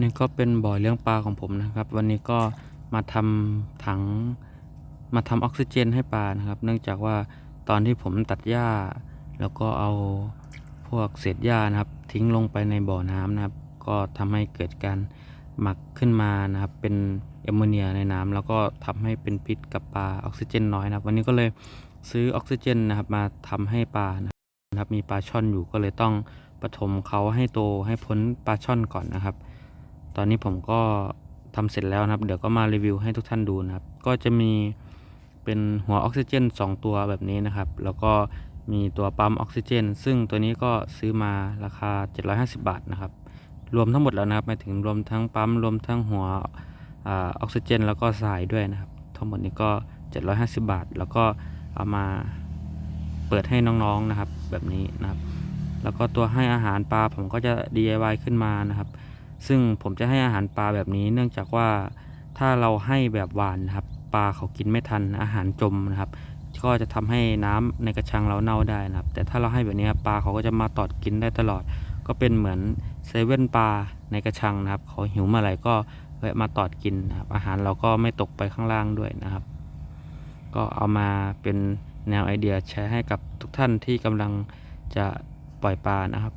นี่ก็เป็นบ่อเลี้ยงปลาของผมนะครับ วันนี้ก็มาทำถังมาทำออกซิเจนให้ปลานะครับ เนื่องจากว่าตอนที่ผมตัดหญ้า แล้วก็เอาพวกเศษหญ้านะครับ ทิ้งลงไปในบ่อน้ำนะครับ ก็ทำให้เกิดการหมักขึ้นมานะครับ เป็นแอมโมเนียในน้ำแล้วก็ทำให้เป็นพิษกับปลาออกซิเจนน้อยนะครับ วันนี้ก็เลยซื้อออกซิเจนนะครับมาทำให้ปลานะครับ มีปลาช่อนอยู่ก็เลยต้องปฐมเขาให้โตให้พ้นปลาช่อนก่อนนะครับ ตอนนี้ผมก็ทำเสร็จแล้วนะครับ เดี๋ยวก็มารีวิวให้ทุกท่านดูนะครับ ก็จะมีเป็นหัวออกซิเจน 2 ตัวแบบนี้นะครับ แล้วก็มีตัวปั๊มออกซิเจน ซึ่งตัวนี้ก็ซื้อมาราคา 750 บาทนะครับ รวมทั้งหมดแล้วนะครับหมายถึงรวมทั้งปั๊มรวมทั้งหัวอออกซิเจน แล้วก็สายด้วยนะครับ ทั้งหมดนี้ก็ 750 บาท แล้วก็เอามาเปิดให้น้องๆนะครับแบบนี้นะครับ แล้วก็ตัวให้อาหารปลาผมก็จะ DIY ขึ้นมานะครับ ซึ่งผมจะให้อาหารปลาแบบนี้ เนื่องจากว่าถ้าเราให้แบบหวานนะครับปลาเขากินไม่ทันอาหารจมนะครับ ก็จะทำให้น้ำในกระชังเราเน่าได้นะครับ แต่ถ้าเราให้แบบนี้ครับปลาเขาก็จะมาตอดกินได้ตลอด ก็เป็นเหมือนเซเว่นปลาในกระชังนะครับเขาหิวเมื่อไหร่ก็แวะมาตอดกินนะครับ อาหารเราก็ไม่ตกไปข้างล่างด้วยนะครับ ก็เอามาเป็นแนวไอเดียแชร์ให้กับทุกท่านที่กำลังจะปล่อยปลานะครับ